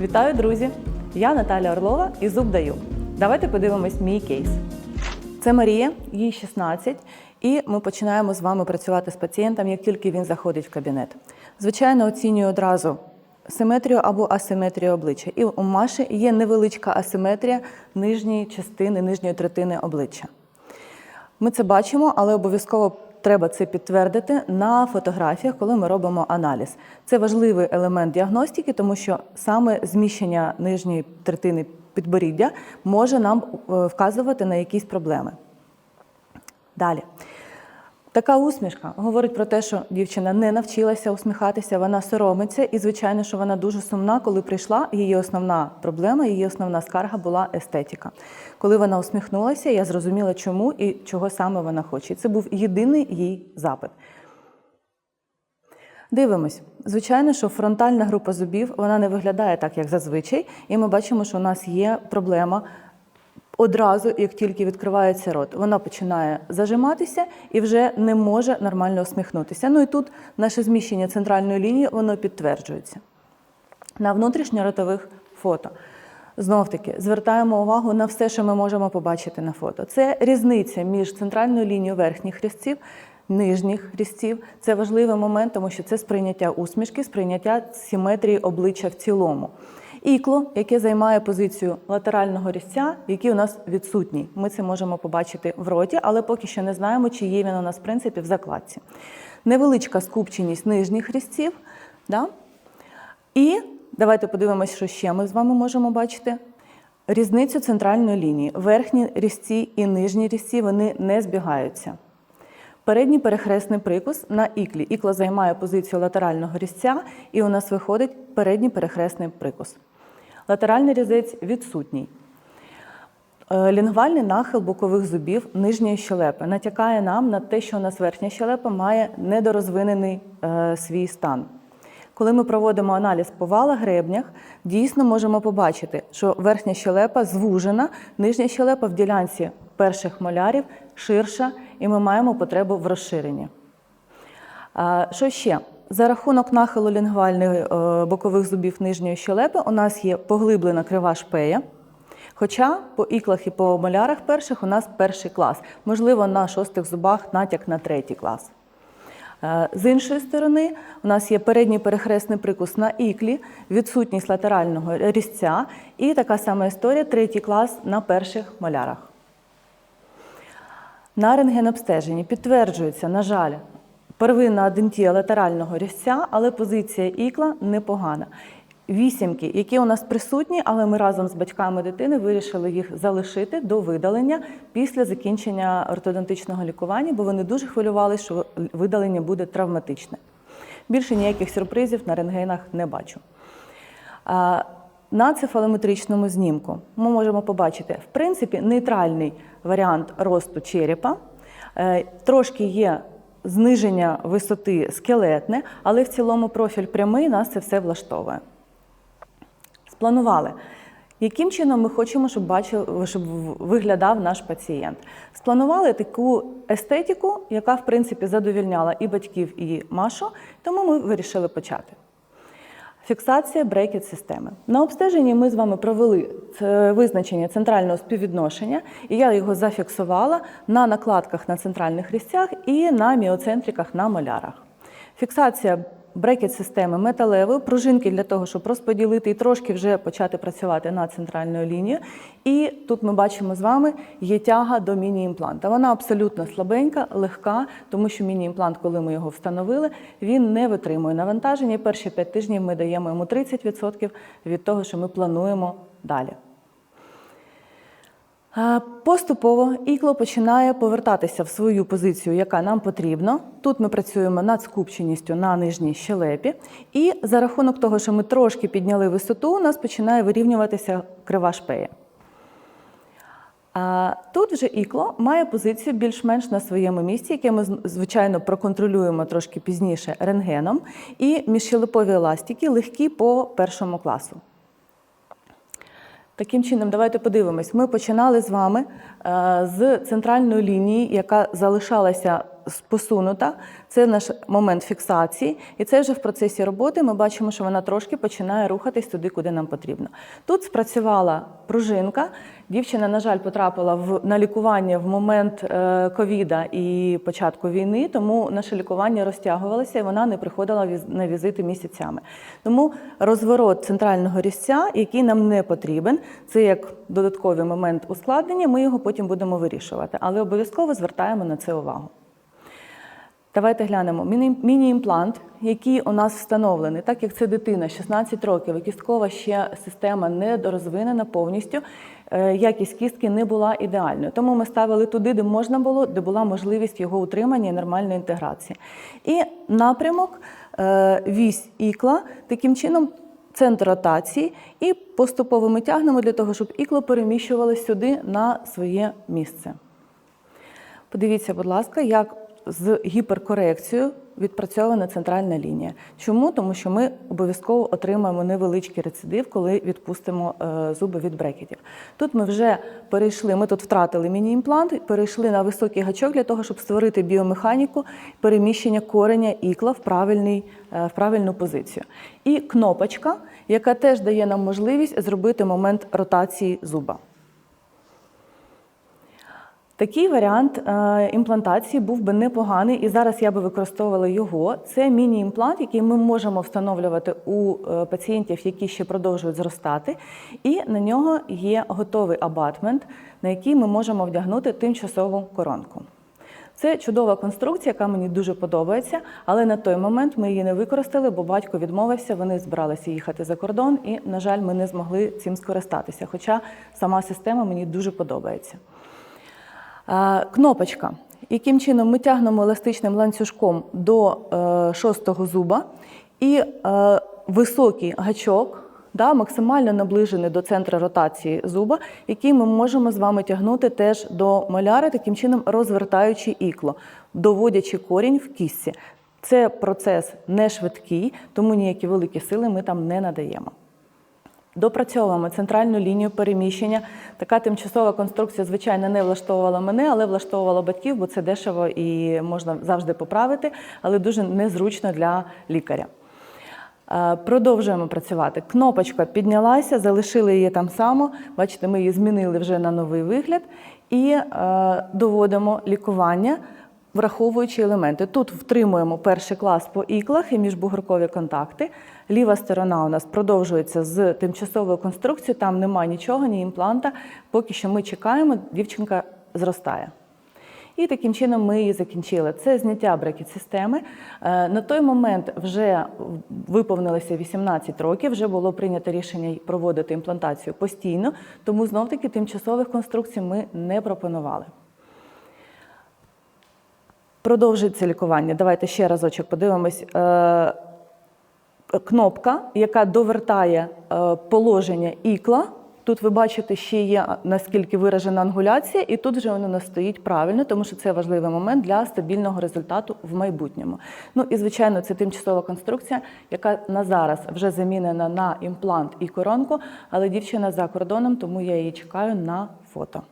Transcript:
Вітаю, друзі! Я Наталя Орлова і зуб даю. Давайте подивимось мій кейс. Це Марія, їй 16, і ми починаємо з вами працювати з пацієнтом, як тільки він заходить в кабінет. Звичайно, оцінюю одразу симетрію або асиметрію обличчя. І у Маші є невеличка асиметрія нижньої частини, нижньої третини обличчя. Ми це бачимо, але обов'язково треба це підтвердити на фотографіях, коли ми робимо аналіз. Це важливий елемент діагностики, тому що саме зміщення нижньої третини підборіддя може нам е, вказувати на якісь проблеми. Далі. Така усмішка говорить про те, що дівчина не навчилася усміхатися, вона соромиться, і звичайно, що вона дуже сумна, коли прийшла. Її основна проблема, її основна скарга була естетика. Коли вона усміхнулася, я зрозуміла, чому і чого саме вона хоче. Це був єдиний їй запит. Дивимось. Звичайно, що фронтальна група зубів вона не виглядає так, як зазвичай, і ми бачимо, що у нас є проблема одразу, як тільки відкривається рот, вона починає зажиматися і вже не може нормально усміхнутися. Ну і тут наше зміщення центральної лінії воно підтверджується. На внутрішньоротових фото. Знов таки звертаємо увагу на все, що ми можемо побачити на фото. Це різниця між центральною лінією верхніх хрестців, нижніх хрестців. Це важливий момент, тому що це сприйняття усмішки, сприйняття симетрії обличчя в цілому. Ікло, яке займає позицію латерального різця, який у нас відсутній. Ми це можемо побачити в роті, але поки що не знаємо, чи є він у нас в принципі в закладці. Невеличка скупченість нижніх різців. Да? І давайте подивимося, що ще ми з вами можемо бачити. Різницю центральної лінії. Верхні різці і нижні різці вони не збігаються. Передній перехресний прикус на іклі. Ікло займає позицію латерального різця, і у нас виходить передній перехресний прикус. Латеральний різець відсутній. Е, Лінгвальний нахил бокових зубів нижньої щелепи натякає нам на те, що у нас верхня щелепа має недорозвинений е, свій стан. Коли ми проводимо аналіз по валах-гребнях, дійсно можемо побачити, що верхня щелепа звужена, нижня щелепа в ділянці перших молярів ширша, і ми маємо потребу в розширенні. Що ще? За рахунок нахилу лінгвальних е, бокових зубів нижньої щелепи у нас є поглиблена крива шпея. Хоча по іклах і по молярах перших у нас перший клас. Можливо, на шостих зубах натяк на третій клас. Е, З іншої сторони, у нас є передній перехресний прикус на іклі, відсутність латерального різця і така сама історія, третій клас на перших молярах. На рентгенобстеженні підтверджується, на жаль, первинна адентія латерального різця, але позиція ікла непогана. Вісімки, які у нас присутні, але ми разом з батьками дитини вирішили їх залишити до видалення після закінчення ортодонтичного лікування, бо вони дуже хвилювалися, що видалення буде травматичне. Більше ніяких сюрпризів на рентгенах не бачу. На цефалометричному знімку ми можемо побачити, в принципі, нейтральний варіант росту черепа. Е, Трошки є зниження висоти скелетне, але в цілому профіль прямий нас це все влаштовує. Спланували. Яким чином ми хочемо, щоб бачив, щоб виглядав наш пацієнт? Спланували таку естетику, яка в принципі задовільняла і батьків, і Машу, тому ми вирішили почати. Фіксація брекет системи. На обстеженні ми з вами провели визначення центрального співвідношення, і я його зафіксувала на накладках на центральних різцях і на міоцентриках на молярах. Фіксація брекет системи металевої, пружинки для того, щоб розподілити і трошки вже почати працювати над центральною лінією. І тут ми бачимо з вами є тяга до міні-імпланта. Вона абсолютно слабенька, легка, тому що міні-імплант, коли ми його встановили, він не витримує навантаження. Перші 5 тижнів ми даємо йому 30% від того, що ми плануємо далі. Поступово ікло починає повертатися в свою позицію, яка нам потрібна. Тут ми працюємо над скупченістю на нижній щелепі, і за рахунок того, що ми трошки підняли висоту, у нас починає вирівнюватися крива шпея. А тут вже ікло має позицію більш-менш на своєму місці, яке ми, звичайно, проконтролюємо трошки пізніше рентгеном, і міжщелепові еластики легкі по першому класу. Таким чином, давайте подивимось. Ми починали з вами е, з центральної лінії, яка залишалася посунута. Це наш момент фіксації, і це вже в процесі роботи ми бачимо, що вона трошки починає рухатись туди, куди нам потрібно. Тут спрацювала пружинка. Дівчина, на жаль, потрапила в на лікування в момент е, ковіда і початку війни, тому наше лікування розтягувалося і вона не приходила на візити місяцями. Тому розворот центрального різця, який нам не потрібен, це як додатковий момент ускладнення. Ми його потім будемо вирішувати, але обов'язково звертаємо на це увагу. Давайте глянемо. Міні- Міні-імплант, який у нас встановлений, так як це дитина 16 років, і кісткова ще система не розвинена повністю, е, якість кістки не була ідеальною. Тому ми ставили туди, де можна було, де була можливість його утримання і нормальної інтеграції. І напрямок, е, вісь ікла, таким чином. Центр ротації і поступово ми тягнемо для того, щоб ікло переміщувалося сюди на своє місце. Подивіться, будь ласка, як з гіперкорекцією відпрацьована центральна лінія. Чому? Тому що ми обов'язково отримаємо невеличкий рецидив, коли відпустимо е, зуби від брекетів. Тут ми вже перейшли, ми тут втратили міні-імплант, перейшли на високий гачок для того, щоб створити біомеханіку переміщення кореня ікла в, правильний, е, в правильну позицію. І кнопочка, яка теж дає нам можливість зробити момент ротації зуба. Такий варіант е, імплантації був би непоганий, і зараз я би використовувала його. Це міні-імплант, який ми можемо встановлювати у е, пацієнтів, які ще продовжують зростати. І на нього є готовий абатмент, на який ми можемо вдягнути тимчасову коронку. Це чудова конструкція, яка мені дуже подобається, але на той момент ми її не використали, бо батько відмовився. Вони збиралися їхати за кордон, і, на жаль, ми не змогли цим скористатися. Хоча сама система мені дуже подобається. Кнопочка. Яким чином ми тягнемо еластичним ланцюжком до е, шостого зуба, і е, високий гачок, да, максимально наближений до центру ротації зуба, який ми можемо з вами тягнути теж до маляри, таким чином розвертаючи ікло, доводячи корінь в кістці. Це процес не швидкий, тому ніякі великі сили ми там не надаємо. Допрацьовуємо центральну лінію переміщення. Така тимчасова конструкція, звичайно, не влаштовувала мене, але влаштовувала батьків, бо це дешево і можна завжди поправити, але дуже незручно для лікаря. Е, Продовжуємо працювати. Кнопочка піднялася, залишили її там само. Бачите, ми її змінили вже на новий вигляд і е, доводимо лікування, враховуючи елементи. Тут втримуємо перший клас по іклах і міжбугоркові контакти. Ліва сторона у нас продовжується з тимчасовою конструкцією, там немає нічого, ні імпланта. Поки що ми чекаємо, дівчинка зростає. І таким чином ми її закінчили. Це зняття брекет-системи. Е, На той момент вже виповнилося 18 років, вже було прийнято рішення проводити імплантацію постійно, тому знов-таки тимчасових конструкцій ми не пропонували. Продовжується лікування. Давайте ще разочок подивимось. Е, Кнопка, яка довертає е, положення ікла. Тут ви бачите, ще є наскільки виражена ангуляція, і тут вже воно у нас стоїть правильно, тому що це важливий момент для стабільного результату в майбутньому. Ну і звичайно, це тимчасова конструкція, яка на зараз вже замінена на імплант і коронку, але дівчина за кордоном, тому я її чекаю на фото.